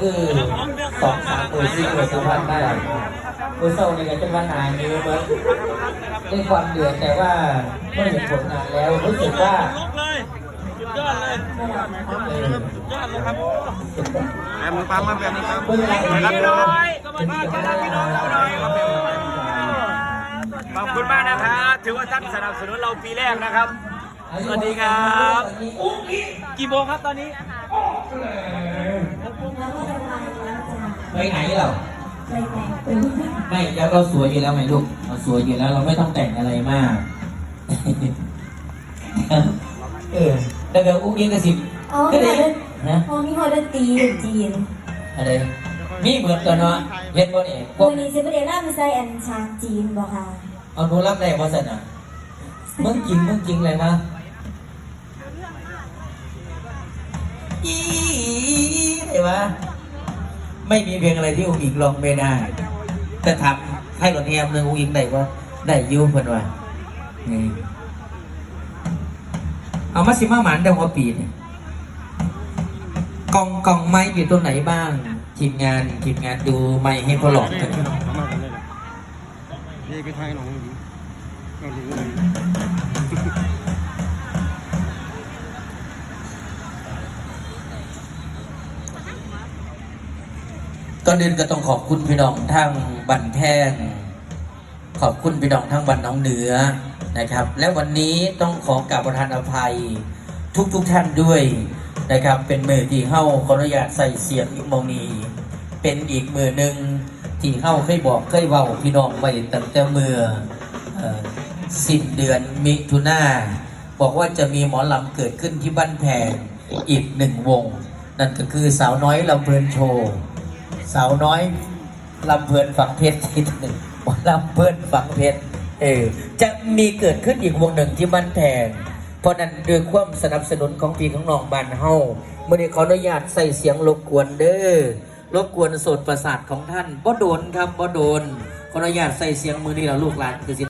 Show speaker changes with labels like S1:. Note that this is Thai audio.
S1: คือสองสามหมื่นสี่หมื่นสามพันได้มือเศร้าในการจะว่าหนาเยอะเบิร์ในความเดือดแต่ว่าเมื่อเห็นผลงานแล้วรู้สึกว่า
S2: ลุกเลยสุดยอดเลย
S1: เออ
S2: สุดยอดเลยครับ
S3: แบบมึงปั๊มมาแบบมึงปั๊ม
S1: เมื่อไหร่
S2: รับพี่น้อยมาจะรับพี่น้องเราหน่อยครับขอบคุณมากนะครับถือว่าท่านสนับสนุนเราปีแรกนะครับ สวัสดีครับ กี่โมงครับตอนนี้
S1: ไปไหนเรา
S4: ไปแต่งตัว
S1: ไม่แล้วเราสวยอยู่แล้วไหมลูกเราสวยอยู่แล้ว เราไม่ต้องแต่งอะไรมาก เออแล้วเดี๋ยวอุ้งอิงกระสิบ
S4: อ๋อ
S1: ก็
S4: มี
S1: เลย
S4: ฮอด
S1: นะ
S4: อ๋อมีฮอดตีอยู่จีน
S1: อะไรมีเหมือนกันเนาะเห็นบ่เนี่ยพว
S4: วั
S1: ก
S4: นนี้จะไปเรียนร่ามใส่อันชางจีนบอกค่ะ
S1: เอาหนูรับได้บ่สันอะเมืองจริงเมืองจริงเลยนะอีเห็นปะ ไม่มีเพลงอะไรที่อุ้งอิงร้องไม่ได้ แต่ทำให้กับเทียมหนึ่งอุ้งอิงได้ว่าได้อยูเพิ่นว่านี่เอามาสิมาหมันเดาหัวปีนกล่องกล่องไม้อยู่ตรงไหนบ้าง ทีมงานทีมงานดูไม้ให้พอหลอดกัน
S3: นี่ไปทายหนองหญิง
S1: ก่อนอื่นก็ต้องขอบคุณพี่น้องทางบันแท่งขอบคุณพี่น้องทางบันน้องเหนือนะครับ และวันนี้ต้องขอกราบประทานอภัยทุกทุกๆท่านด้วยนะครับ เป็นมือที่เข้าขออนุญาตใส่เสียงอีกโมนีเป็นอีกมือหนึ่งที่เข้าเคยบอกเคยเว้าพี่น้องไว้ตั้งแต่เมื่อเอ่อสิ้นเดือนมิถุนาบอกว่าจะมีหมอลำเกิดขึ้นที่บ้านแพงอีกหนึ่งวง นั่นก็คือสาวน้อยลำเพลินโชว์ สาวน้อยลำเพลินฝังเพชรทีหนึ่งลำเพลินฝังเพชรเออจะมีเกิดขึ้นอีกวงหนึ่งที่บ้านแพงเพราะนั้นด้วยความสนับสนุนของพี่ของน้องบ้านเฮาเมื่อนี้ขออนุญาตใส่เสียงรบกวนเด้อรบกวนโสดประสาทของท่านบ่โดนครับบ่โดนขออนุญาตใส่เสียงมือนี้เราลูกหลานคือสิ